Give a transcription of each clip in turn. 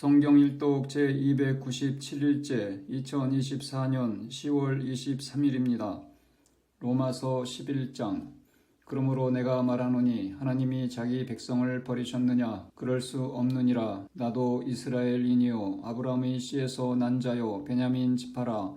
성경 일독 제297일째 2024년 10월 23일입니다. 로마서 11장. 그러므로 내가 말하노니 하나님이 자기 백성을 버리셨느냐? 그럴 수 없느니라. 나도 이스라엘인이요 아브라함의 씨에서 난 자요 베냐민 지파라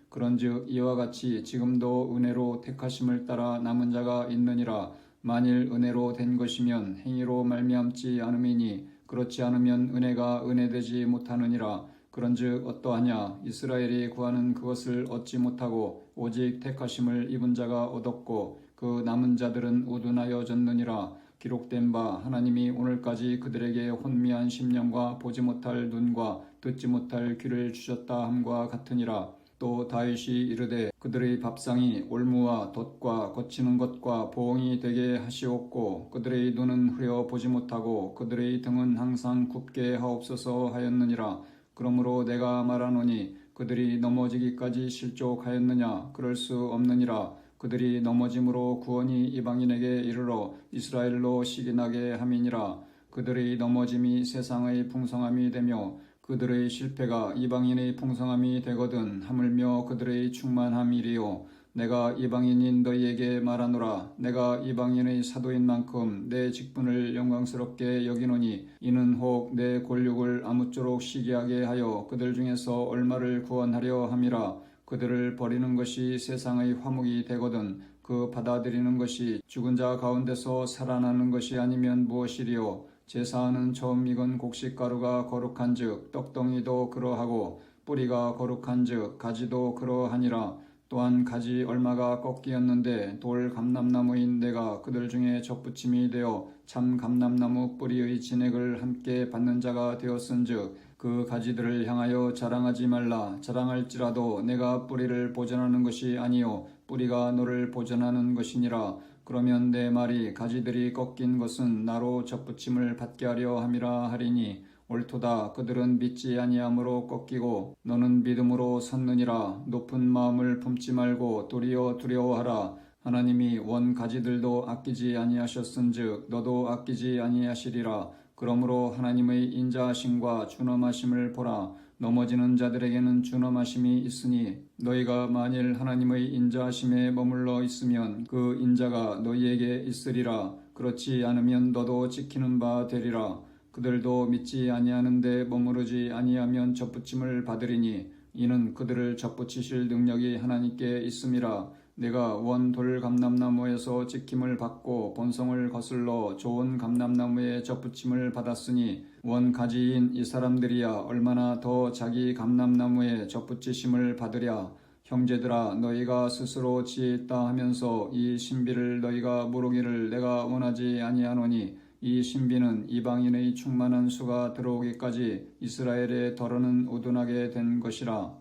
그런즉 이와 같이 지금도 은혜로 택하심을 따라 남은 자가 있느니라. 만일 은혜로 된 것이면 행위로 말미암지 않음이니 그렇지 않으면 은혜가 은혜되지 못하느니라. 그런즉 어떠하냐? 이스라엘이 구하는 그것을 얻지 못하고 오직 택하심을 입은 자가 얻었고 그 남은 자들은 우둔하여 졌느니라. 기록된 바 하나님이 오늘까지 그들에게 혼미한 심령과 보지 못할 눈과 듣지 못할 귀를 주셨다 함과 같으니라 또 다윗이 이르되 그들의 밥상이 올무와 돛과 거치는 것과 보응이 되게 하시옵고 그들의 눈은 흐려 보지 못하고 그들의 등은 항상 굽게 하옵소서 하였느니라. 그러므로 내가 말하노니 그들이 넘어지기까지 실족하였느냐? 그럴 수 없느니라. 그들이 넘어짐으로 구원이 이방인에게 이르러 이스라엘로 시기나게 함이니라. 그들의 넘어짐이 세상의 풍성함이 되며 그들의 실패가 이방인의 풍성함이 되거든 하물며 그들의 충만함이리요. 내가 이방인인 너희에게 말하노라. 내가 이방인의 사도인 만큼 내 직분을 영광스럽게 여기노니 이는 혹 내 권력을 아무쪼록 시기하게 하여 그들 중에서 얼마를 구원하려 함이라. 그들을 버리는 것이 세상의 화목이 되거든 그 받아들이는 것이 죽은 자 가운데서 살아나는 것이 아니면 무엇이리요 제사하는 처음 익은 곡식가루가 거룩한즉 떡덩이도 그러하고 뿌리가 거룩한즉 가지도 그러하니라. 또한 가지 얼마가 꺾이었는데 돌 감람나무인 내가 그들 중에 접붙임이 되어 참 감람나무 뿌리의 진액을 함께 받는 자가 되었은즉 그 가지들을 향하여 자랑하지 말라. 자랑할지라도 내가 뿌리를 보존하는 것이 아니요 뿌리가 너를 보존하는 것이니라 그러면 내 말이 가지들이 꺾인 것은 나로 접붙임을 받게 하려 함이라 하리니 옳도다. 그들은 믿지 아니함으로 꺾이고 너는 믿음으로 섰느니라. 높은 마음을 품지 말고 도리어 두려워하라. 하나님이 원 가지들도 아끼지 아니하셨은즉 너도 아끼지 아니하시리라. 그러므로 하나님의 인자하심과 준엄하심을 보라 넘어지는 자들에게는 준엄하심이 있으니 너희가 만일 하나님의 인자하심에 머물러 있으면 그 인자가 너희에게 있으리라. 그렇지 않으면 너도 지키는 바 되리라. 그들도 믿지 아니하는데 머무르지 아니하면 접붙임을 받으리니 이는 그들을 접붙이실 능력이 하나님께 있음이라 내가 원 돌 감람나무에서 지킴을 받고 본성을 거슬러 좋은 감람나무에 접붙임을 받았으니 원 가지인 이 사람들이야 얼마나 더 자기 감람나무에 접붙이심을 받으랴. 형제들아 너희가 스스로 지혜있다 하면서 이 신비를 너희가 모르기를 내가 원하지 아니하노니 이 신비는 이방인의 충만한 수가 들어오기까지 이스라엘의 덜어는 우둔하게 된 것이라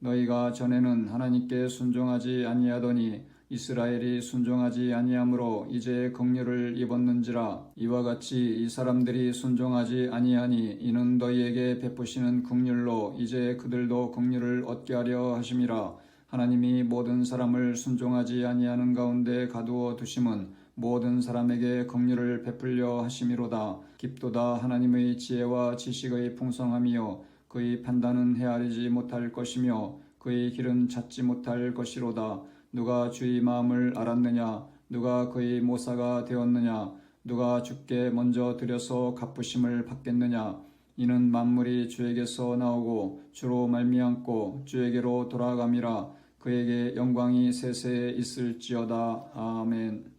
너희가 전에는 하나님께 순종하지 아니하더니 이스라엘이 순종하지 아니하므로 이제 긍휼을 입었는지라. 이와 같이 이 사람들이 순종하지 아니하니 이는 너희에게 베푸시는 긍휼로 이제 그들도 긍휼을 얻게 하려 하심이라. 하나님이 모든 사람을 순종하지 아니하는 가운데 가두어 두심은 모든 사람에게 긍휼을 베풀려 하심이로다. 깊도다 하나님의 지혜와 지식의 풍성함이요 그의 판단은 헤아리지 못할 것이며 그의 길은 찾지 못할 것이로다. 누가 주의 마음을 알았느냐? 누가 그의 모사가 되었느냐? 누가 주께 먼저 들여서 갚으심을 받겠느냐? 이는 만물이 주에게서 나오고 주로 말미암고 주에게로 돌아감이라. 그에게 영광이 세세에 있을지어다. 아멘.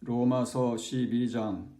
로마서 12장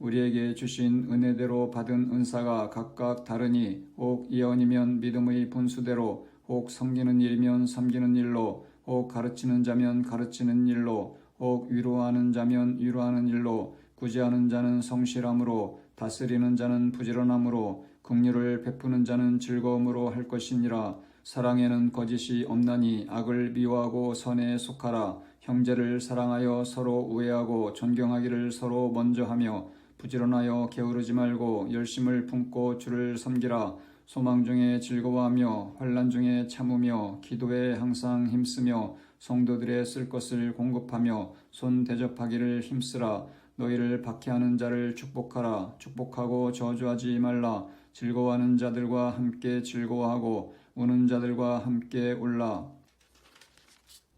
우리에게 주신 은혜대로 받은 은사가 각각 다르니 혹 예언이면 믿음의 분수대로 혹 섬기는 일이면 섬기는 일로 혹 가르치는 자면 가르치는 일로 혹 위로하는 자면 위로하는 일로 구제하는 자는 성실함으로 다스리는 자는 부지런함으로 긍휼을 베푸는 자는 즐거움으로 할 것이니라. 사랑에는 거짓이 없나니 악을 미워하고 선에 속하라. 형제를 사랑하여 서로 우애하고 존경하기를 서로 먼저 하며 부지런하여 게으르지 말고 열심을 품고 주를 섬기라. 소망 중에 즐거워하며 환란 중에 참으며 기도에 항상 힘쓰며 성도들의 쓸 것을 공급하며 손 대접하기를 힘쓰라. 너희를 박해하는 자를 축복하라. 축복하고 저주하지 말라. 즐거워하는 자들과 함께 즐거워하고 우는 자들과 함께 울라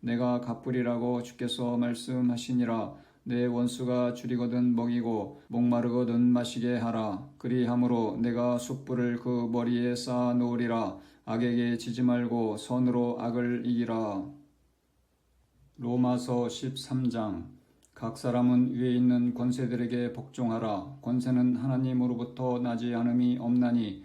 내가 갚으리라고 주께서 말씀하시니라. 내 원수가 줄이거든 먹이고 목마르거든 마시게 하라. 그리함으로 내가 숯불을 그 머리에 쌓아 놓으리라. 악에게 지지 말고 선으로 악을 이기라. 로마서 13장. 각 사람은 위에 있는 권세들에게 복종하라. 권세는 하나님으로부터 나지 않음이 없나니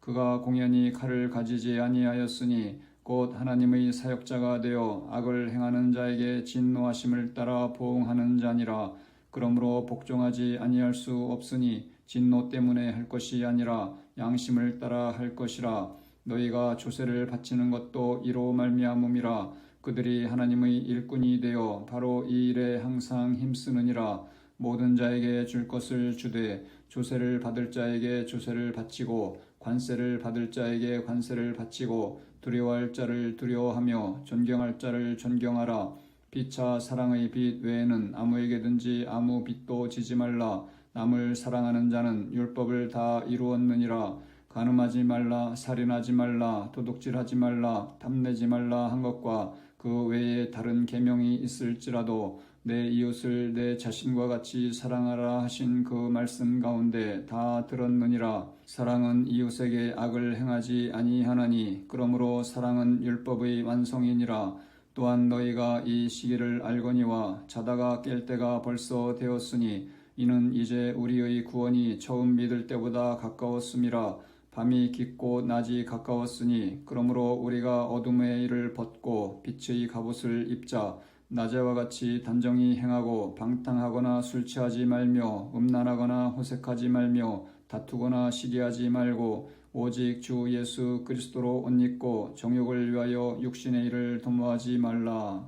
그가 공연히 칼을 가지지 아니하였으니 곧 하나님의 사역자가 되어 악을 행하는 자에게 진노하심을 따라 보응하는 자니라. 그러므로 복종하지 아니할 수 없으니 진노 때문에 할 것이 아니라 양심을 따라 할 것이라. 너희가 조세를 바치는 것도 이로 말미암음이라. 그들이 하나님의 일꾼이 되어 바로 이 일에 항상 힘쓰느니라. 모든 자에게 줄 것을 주되 조세를 받을 자에게 조세를 바치고 관세를 받을 자에게 관세를 바치고 두려워할 자를 두려워하며 존경할 자를 존경하라. 피차 사랑의 빛 외에는 아무에게든지 아무 빛도 지지 말라. 남을 사랑하는 자는 율법을 다 이루었느니라. 간음하지 말라 살인하지 말라 도둑질하지 말라 탐내지 말라 한 것과 그 외에 다른 계명이 있을지라도 내 이웃을 내 자신과 같이 사랑하라 하신 그 말씀 가운데 다 들었느니라. 사랑은 이웃에게 악을 행하지 아니하나니 그러므로 사랑은 율법의 완성이니라. 또한 너희가 이 시기를 알거니와 자다가 깰 때가 벌써 되었으니 이는 이제 우리의 구원이 처음 믿을 때보다 가까웠음이라. 밤이 깊고 낮이 가까웠으니 그러므로 우리가 어둠의 일을 벗고 빛의 갑옷을 입자 낮에와 같이 단정히 행하고 방탕하거나 술 취하지 말며 음란하거나 호색하지 말며 다투거나 시기하지 말고 오직 주 예수 그리스도로 옷 입고 정욕을 위하여 육신의 일을 도모하지 말라.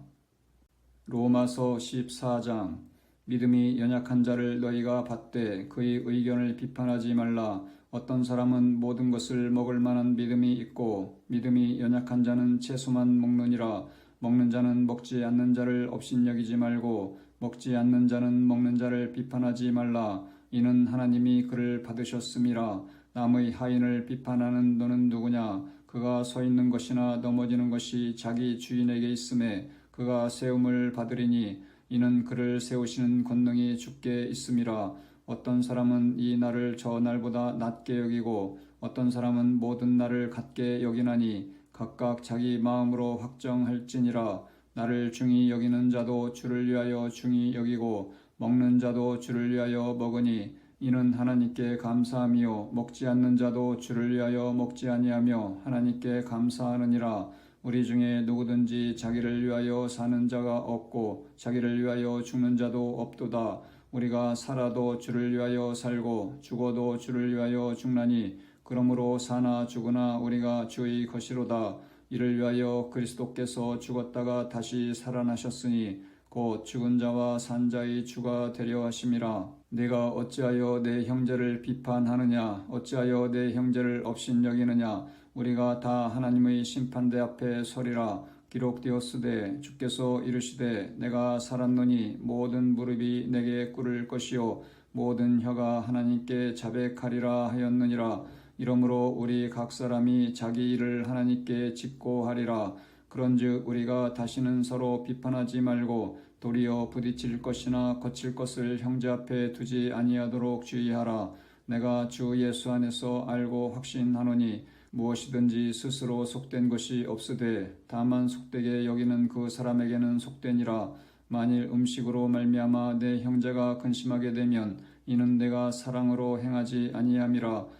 로마서 14장 믿음이 연약한 자를 너희가 받되 그의 의견을 비판하지 말라. 어떤 사람은 모든 것을 먹을 만한 믿음이 있고 믿음이 연약한 자는 채소만 먹느니라 먹는 자는 먹지 않는 자를 업신여기지 말고 먹지 않는 자는 먹는 자를 비판하지 말라. 이는 하나님이 그를 받으셨음이라. 남의 하인을 비판하는 너는 누구냐? 그가 서 있는 것이나 넘어지는 것이 자기 주인에게 있음에 그가 세움을 받으리니 이는 그를 세우시는 권능이 주께 있음이라. 어떤 사람은 이 날을 저 날보다 낮게 여기고 어떤 사람은 모든 날을 같게 여기나니 각각 자기 마음으로 확정할지니라. 나를 중히 여기는 자도 주를 위하여 중히 여기고 먹는 자도 주를 위하여 먹으니 이는 하나님께 감사함이요. 먹지 않는 자도 주를 위하여 먹지 아니하며 하나님께 감사하느니라. 우리 중에 누구든지 자기를 위하여 사는 자가 없고 자기를 위하여 죽는 자도 없도다. 우리가 살아도 주를 위하여 살고 죽어도 주를 위하여 죽나니 그러므로 사나 죽으나 우리가 주의 것이로다. 이를 위하여 그리스도께서 죽었다가 다시 살아나셨으니 곧 죽은 자와 산 자의 주가 되려 하심이라. 내가 어찌하여 내 형제를 비판하느냐? 어찌하여 내 형제를 업신여기느냐? 우리가 다 하나님의 심판대 앞에 서리라. 기록되었으되 주께서 이르시되 내가 살았노니 모든 무릎이 내게 꿇을 것이요 모든 혀가 하나님께 자백하리라 하였느니라 이러므로 우리 각 사람이 자기 일을 하나님께 짓고 하리라. 그런즉 우리가 다시는 서로 비판하지 말고 도리어 부딪힐 것이나 거칠 것을 형제 앞에 두지 아니하도록 주의하라. 내가 주 예수 안에서 알고 확신하노니 무엇이든지 스스로 속된 것이 없으되 다만 속되게 여기는 그 사람에게는 속되니라. 만일 음식으로 말미암아 내 형제가 근심하게 되면 이는 내가 사랑으로 행하지 아니함이라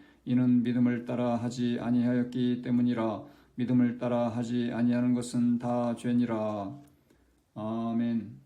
이는 믿음을 따라 하지 아니하였기 때문이라 믿음을 따라 하지 아니하는 것은 다 죄니라. 아멘.